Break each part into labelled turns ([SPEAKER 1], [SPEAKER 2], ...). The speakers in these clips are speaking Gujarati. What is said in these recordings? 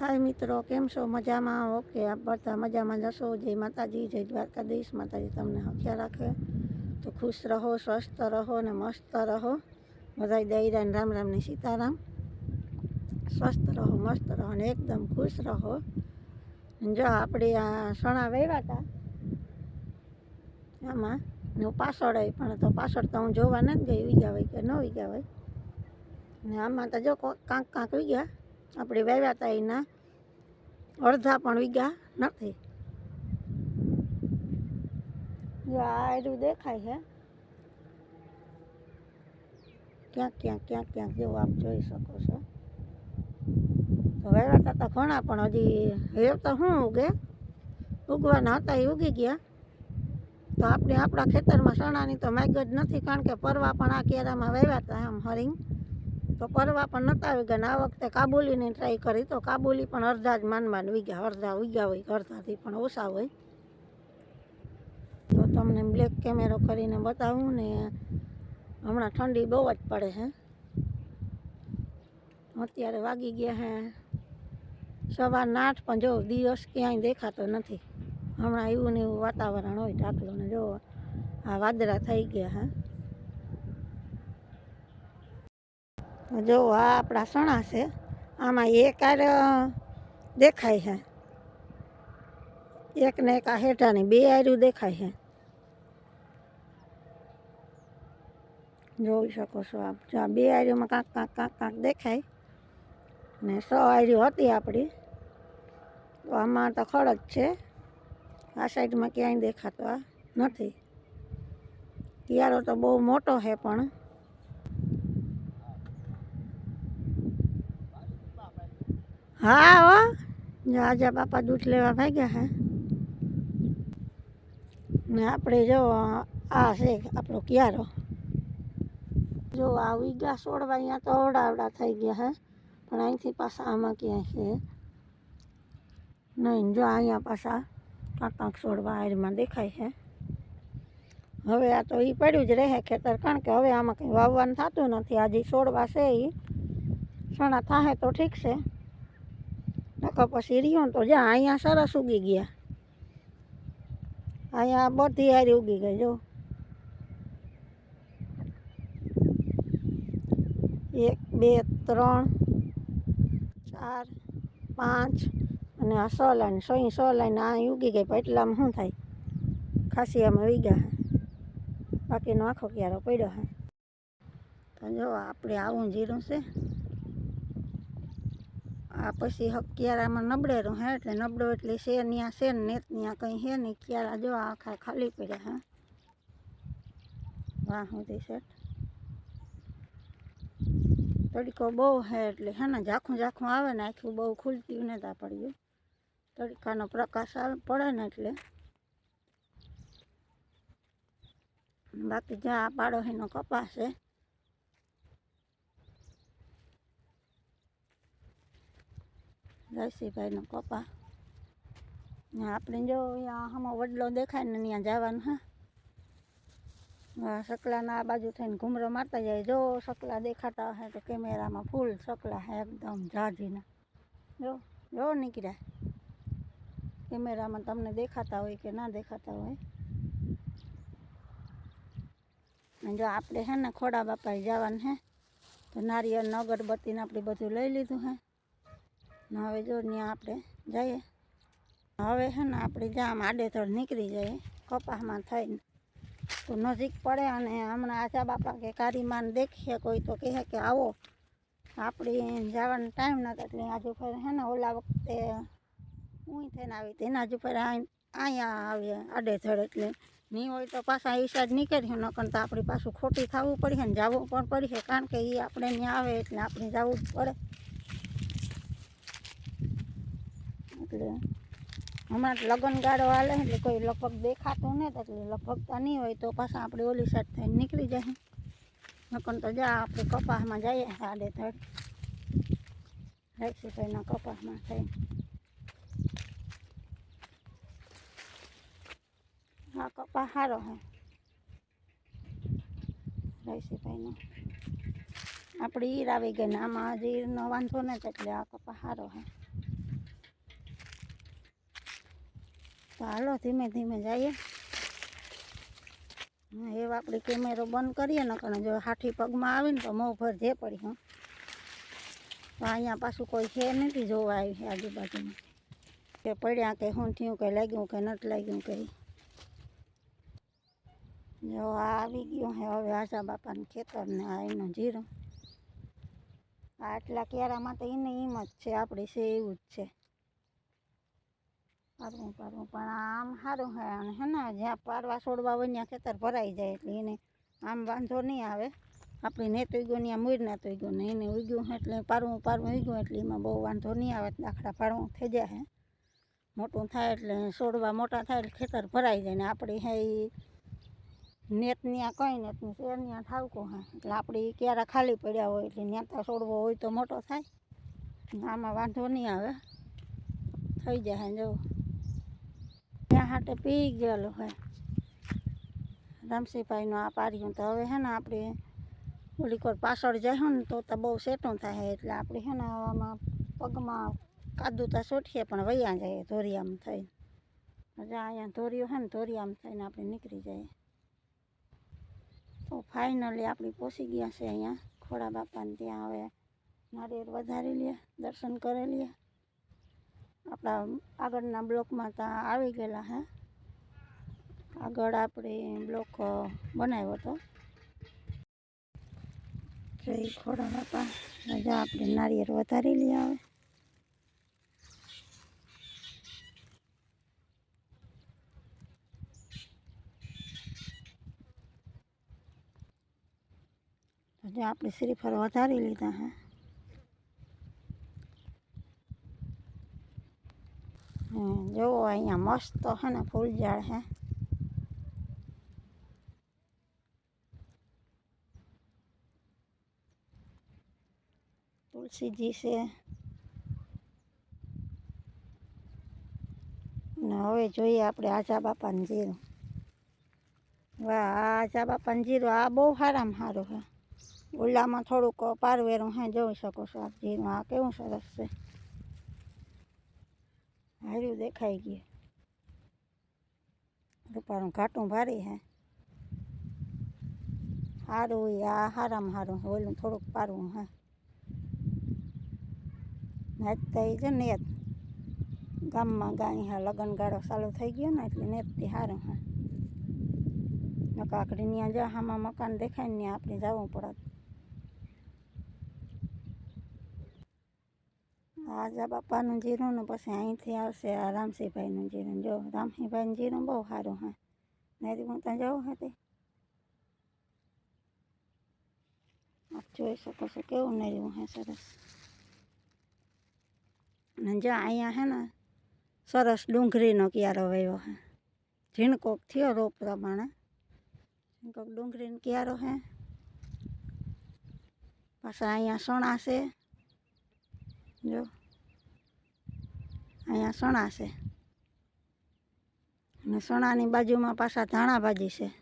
[SPEAKER 1] હાય મિત્રો, કેમ છો? મજામાં? ઓકે, આપ બધા મજામાં જશો જય માતાજી, જય દ્વારકાધીશ. માતાજી તમને હખ્યા રાખે. તો ખુશ રહો, સ્વસ્થ રહો ને મસ્ત રહો. બધા દયરા ને રામ રામ ને સીતારામ. સ્વસ્થ રહો, મસ્ત રહો ને એકદમ ખુશ રહો. જો આપણે આ સણા વહેવા હતા આમાં, ને હું પાછળ આવી પણ તો પાછળ તો હું જોવા નથી ગઈ વીઘા હોય કે ન વીઘા હોય. ને આમાં તો જો કાંક કાંક વીઘા આપણે વાવ્યા હતા એના. અડધા પણ વીઘા નથી. આયરું દેખાય છે ક્યાંક ક્યાંક ક્યાંક ક્યાંક જેવું આપ જોઈ શકો છો. તો વાવ્યા હતા ઘણા પણ હજી હેવ તો શું ઉગે? ઉગવાના હતા એ ઉગી ગયા. તો આપણે આપણા ખેતરમાં ચણાની તો માગ જ નથી કારણ કે પરવા પણ આ કેરામાં વાવ્યા હતા આમ હરિંગ. તો પરવા પણ નતા આવી ગયા ને આ વખતે કાબુલીની ટ્રાય કરી તો કાબુલી પણ અડધા જ માનમાં વીગ્યા અડધા ઉગ્યા હોય અડધાથી પણ ઓછા હોય. તો તમને બ્લેક કેમેરો કરીને બતાવું ને હમણાં ઠંડી બહુ જ પડે છે અત્યારે વાગી ગયા હે સવારના આઠ પણ જો દિવસ ક્યાંય દેખાતો નથી. હમણાં એવું ને એવું વાતાવરણ હોય ઢાકલું ને જો આ વાદળા થઈ ગયા હે. જો આ આપણા સણા છે આમાં એક આર દેખાય છે એક ને એક આ હેઠાની બે આર્યું દેખાય છે જોઈ શકો છો આપ જો આ બે આર્યુંમાં કાંક કાંક કાંક કાંક દેખાય ને સો આર્યું હતી આપણી તો આમાં તો ખડ જ છે આ સાઈડમાં ક્યાંય દેખાતો આ નથી કિયારો તો બહુ મોટો છે પણ હા હો જો આજે બાપા દૂધ લેવા ભાગ્યા હે ને આપણે જો આ છે આપણો કિયારો જો આ વીઘા સોળવા અહીંયા તો અવડાવડા થઈ ગયા હે પણ અહીંથી પાછા આમાં ક્યાંય છે નહીં જો અહીંયા પાછા કાંક કાંક સોળવા આયરમાં દેખાય છે હવે આ તો એ પડ્યું જ રહે ખેતર કારણ કે હવે આમાં કંઈ વાવવાનું થતું નથી આજે સોળવા છે એ સણા થાય તો ઠીક છે નકર પછી રહ્યો તો જા, અહીંયા સરસ ઉગી ગયા. અહીંયા બધી હારી ઉગી ગઈ, જો. એક, બે, ત્રણ, ચાર, પાંચ અને આ સો લાઈન સો સો લાઈન આ ઉગી ગઈ, પણ એટલામાં શું થાય? ખાસી આમાં વીગા બાકીનો આખો ક્યારો પડ્યો હે. તો જો, આપણે આવું જીરું છે. આ પછી હક ક્યારામાં નબળેરું હે એટલે નબળો એટલે છે ત્યાં છે ને નેત ત્યાં કંઈ છે નહીં ક્યારા જો આખા ખાલી પડ્યા હે વાહ સુધી સેટ તડકો બહુ હે એટલે હે ને ઝાખું ઝાખું આવે ને આખું બહુ ખુલતી નતા પડ્યું તડકાનો પ્રકાશ આવે પડે ને એટલે બાકી જ્યાં પાડો એનો કપાસ છે જયસિંહભાઈનો કપા ને આપણે જો અહીંયા આમાં વડલો દેખાય ને ત્યાં જવાનું હા હા સકલાના આ બાજુ થઈને ઘૂમરો મારતા જાય જો સકલા દેખાતા હે તો કેમેરામાં ફૂલ સકલા હે એકદમ જાજીના જો જો નીકળ્યા કેમેરામાં તમને દેખાતા હોય કે ના દેખાતા હોય અને જો આપણે હે ને ખોડા બાપાએ જવાનું હે તો નારિયેળ ને અગરબત્તીને આપણે બધું લઈ લીધું હે ને હવે જો ત્યાં આપણે જઈએ. હવે છે ને આપણે જામ આડેધડ નીકળી જઈએ કપાસમાં થઈને. તો નજીક પડે અને હમણાં આચા બાપા કે કારીમાન દેખીએ કોઈ તો કહે કે આવો. આપણે જવાનો ટાઈમ નહોતો એટલે આજુ ફેર હે ને ઓલા વખતે હું થઈને આવી હતી એના હજુ ફેર અહીં- અહીંયા આવીએ આડેધડ એટલે. નહીં હોય તો પાછા એ સાઈડ નીકળ્યું નકર તો આપણે પાછું ખોટી થવું પડશે ને જવું પણ પડશે કારણ કે એ આપણે ત્યાં આવે એટલે આપણે જવું જ પડે. એટલે હમણાં લગ્ન ગાળો હાલે એટલે કોઈ લગભગ દેખાતું તો એટલે લગભગતા નહીં હોય તો પાછા આપણે ઓલી સાઈડ થઈને નીકળી જાય. નકર તો જા, આપણે કપાસમાં જઈએ આડે થડ રેક્સીભાઈના કપાસમાં થઈને. આ કપાસ સારો હે રેસીભાઈનો આપણે ઈર આવી ગઈ ને આમાં હજી ઈરનો વાંધો નથી, એટલે આ કપાસ સારો હે તો હાલો, ધીમે ધીમે જઈએ. એ આપણે કેમેરો બંધ કરીએ ને કારણ જો હાથી પગમાં આવીને તો મોં ભર જે પડી, હું. તો અહીંયા પાછું કોઈ છે નથી જોવા આવી આજુબાજુમાં. કે પડ્યા કે શું થયું, કે લાગ્યું કે નથી લાગ્યું કે જો આ આવી ગયું હે હવે આશા બાપાનું ખેતર ને આ એનું જીરું. આટલા કેરા તો એને એમ જ છે, આપણે છે, એવું જ છે. પારવું પારવું પણ આમ સારું હે અને હે ને, જ્યાં પારવા છોડવા હોય ત્યાં ખેતર ભરાઈ જાય એટલે એને આમ વાંધો નહીં આવે. આપણી નેત ઉગ્યો ત્યાં મૂર નેત ઉગ્યો ને એને ઉગ્યું હે એટલે પારવું પારવું ઉગ્યું એટલે એમાં બહુ વાંધો નહીં આવે, દાખલા પારવું થઈ જાય મોટું થાય એટલે છોડવા મોટા થાય એટલે ખેતર ભરાઈ જાય ને આપણે હે એ નેત ત્યાં કંઈ નથી શેર ત્યાં ઠાવકો હે. એટલે આપણે ક્યારા ખાલી પડ્યા હોય એટલે ત્યાં તો છોડવો હોય તો મોટો થાય. આમાં વાંધો નહીં આવે. થઈ જાય જો. ત્યાં હાટે પી ગયેલું હે રામસિંહભાઈનું આ પાર્યું તો હવે હે ને આપણે ઓલી કોર પાછળ જાય ને તો તો બહુ સેટું થાય એટલે આપણે હે ને આમાં પગમાં કાદુ તો સોટીએ પણ વૈયા જાય ધોરિયામ થઈને હજા અહીંયા ધોરિયું હે ને ધોરિયામ થઈને આપણે નીકળી જઈએ તો ફાઇનલી આપણે પહોંચી ગયા છે અહીંયા ખોડા બાપાને ત્યાં હવે નારિયેળ વધારી લઈએ દર્શન કરી લઈએ આપણા આગળના બ્લોકમાં ત્યાં આવી ગયેલા હે આગળ આપણે બ્લોક અ, બનાવ્યો હતો જય ખોડા બાપા રજા આપણે નારિયેળ વધારી લઈએ હવે હજી આપણે શ્રીફળ વધારી લીધા હે જોવો અહીંયા મસ્ત હે ને ફૂલ ઝાડ હે તુલસીજી છે ને હવે જોઈએ આપણે આજા બાપાનું જીરું વાહ આ આજા બાપાનું જીરું આ બહુ સારામાં સારું છે ઓલામાં થોડુંક પારવેરું હે જોઈ શકો છો આપ જીરું આ કેવું સરસ છે હાર્યું દેખાઈ ગયું રૂપારું ઘાટું ભારી હે સારું ઈ આ હારામાં સારું હે ઓલું થોડુંક પારવું હે નાચતા એ છે નેત ગામમાં ગાય હે લગન ગાળો ચાલુ થઈ ગયો ને એટલે નેતથી સારું હે નકાકડી ત્યાં જા આમાં મકાન દેખાય ને ત્યાં આપણે જવું પડે આજા બાપાનું જીરું ને પછી અહીંથી આવશે આ રામસિંહભાઈનું જીરું જો રામસિંહભાઈનું જીરું બહુ સારું હે. નહીં હું ત્યાં જવું હતી આપ જોઈ શકો છો કેવું નહીં હે સરસ. ને જો અહીંયા હે ને સરસ ડુંગળીનો ક્યારો વયો હે. ઝીણકોક થયો રોપ પ્રમાણે. ઝીણકોક ડુંગળીનો ક્યારો હે. પાછા અહીંયા સણા છે. જો અહીંયા સણા છે. અને સણાની બાજુમાં પાછા ધાણા ભાજી છે.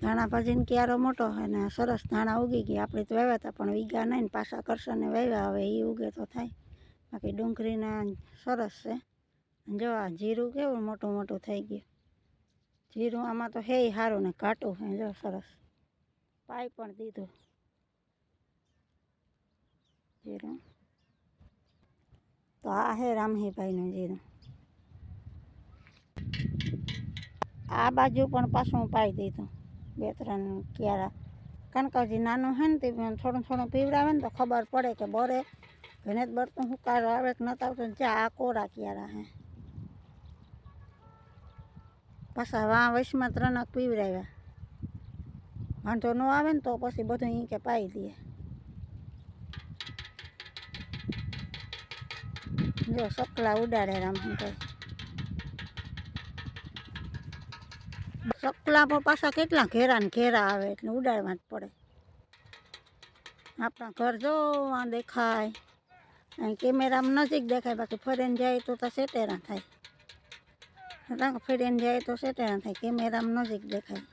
[SPEAKER 1] ધાણા ભાજીને ક્યારો મોટો અને સરસ ધાણા ઉગી ગયા. આપણે તો વાવ્યા હતા, પણ વીગા નહીં ને પાછા કરશને વાવ્યા. હવે એ ઉગે તો થાય. બાકી ડુંગળીના સરસ છે. જો આ જીરું કેવું મોટું મોટું થઈ ગયું. જીરું આમાં તો હે સારું ને ઘાટું હે જો સરસ. પાઈ પણ દીધું. જીરું. તો આ હે રામહીભાઈનું જીરું આ બાજુ પણ પાછું પાઈ દીધું બે ત્રણ ક્યારા કણકાજી નાનું હે ને તે થોડું થોડું પીવડાવે ને તો ખબર પડે કે બરે ઘણે જ બરતું હુકારો આવે કે નતા આવતો ચા આ કોરા ક્યારા હે પાછા વા વૈશમાં ત્રણક પીવડાવ્યા વાંધો ન આવે ને તો પછી બધું ઈ કે પાઈ દે જો સકલા ઉડાડે રામભાઈ સકલા પણ પાછા કેટલા ઘેરા ને ઘેરા આવે એટલે ઉડાડવા જ પડે આપણા ઘર જો આ દેખાય અહીં કેમેરામાં નજીક દેખાય બાકી ફરીને જાય તો તો સેટેરા થાય રંગ ફરીને જાય તો સેટેરા થાય કેમેરામાં નજીક દેખાય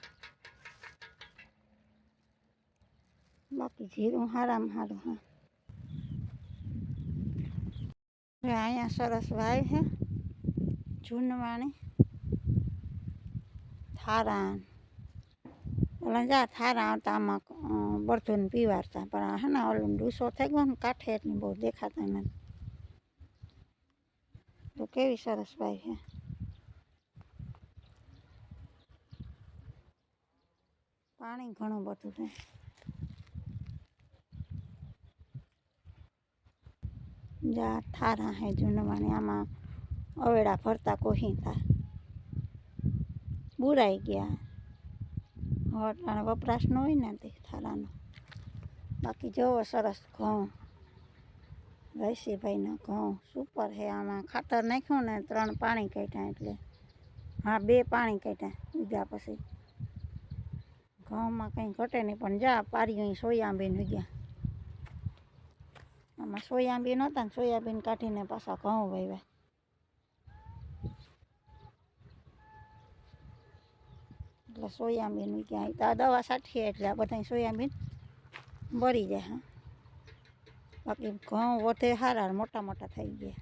[SPEAKER 1] બાકી જીરું હારામાં સારું હા હવે અહીંયા સરસ વાય છે જૂનવાણી થારા ઓલા જા થારા આવતા આમાં બરધુન પીવારતા પણ આ હે ને ઓલું ડૂસો થઈ ગયો ને કાંઠે એટલી બહુ દેખાતા નથી તો કેવી સરસ ભાઈ છે પાણી ઘણું બધું છે જા થારા હે જૂનવાણી આમાં અવેડા ભરતા કોહી તા બુરાઈ ગયા અટાણે વપરાશ ન હોય ને તે થારાનો બાકી જોવો સરસ ઘઉં રહીશીભાઈનો ઘઉં સુપર હે આમાં ખાતર નાખ્યું ને ત્રણ પાણી કાઢ્યા એટલે હા બે પાણી કાઢ્યા ઉગ્યા પછી ઘઉંમાં કંઈ ઘટે નહીં પણ જા પારી સોયાબીન ઉગ્યા આમાં સોયાબીન હતા ને સોયાબીન કાઢીને પાછા ઘઉં વાવ્યા. એટલે સોયાબીન ક્યાંય દવા સાઠીએ એટલે આ બધા સોયાબીન બળી જાય, હા. બાકી ઘઉં વધે સારા મોટા મોટા થઈ ગયા.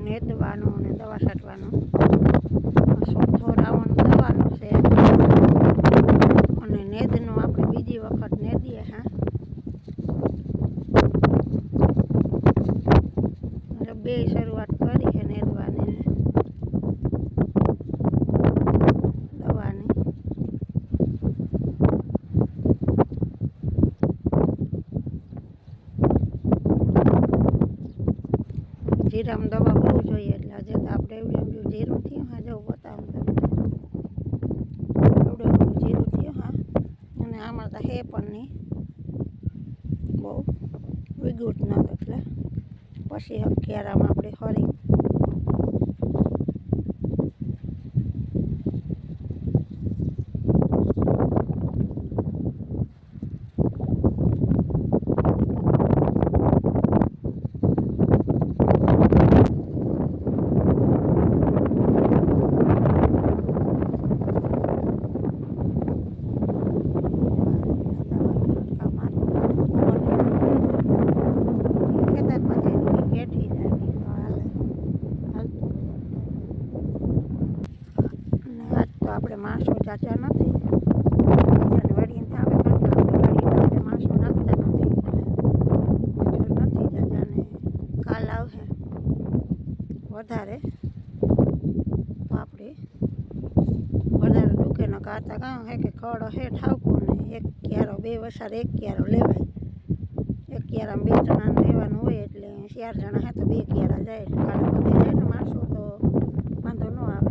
[SPEAKER 1] નેતવાનું અને દવા છાંટવાનું ચોથો રાઉન્ડ દવાનો છે અને નેદનું આપણે બીજી વખત નેદીએ હા એટલે બે શરૂઆત કરી છે નેદવાની ને દવાની જીરામાં દવા બહુ જોઈએ એટલે આજે તો આપણે એવડું એવડું જીરું થયું હા જવું બતાવું તમને એવડું એવડું જીરું થયું હા અને તો પણ બહુ વિગુટ ન એટલે. પછી અગિયારામાં આપણે હરી વધારે. પાપડી વધારે ડૂકે ન કાઢતા કાં? હે કે કળ હે, ઠાવકું નહીં. એક ક્યારો, બે વસાર એક ક્યારો લેવાય. એક ક્યારામાં બે જણાને લેવાનું હોય એટલે ચાર જણા હે તો બે ક્યારા જાય. એટલે કાઢો જાય ને માણસો તો વાંધો ન આવે.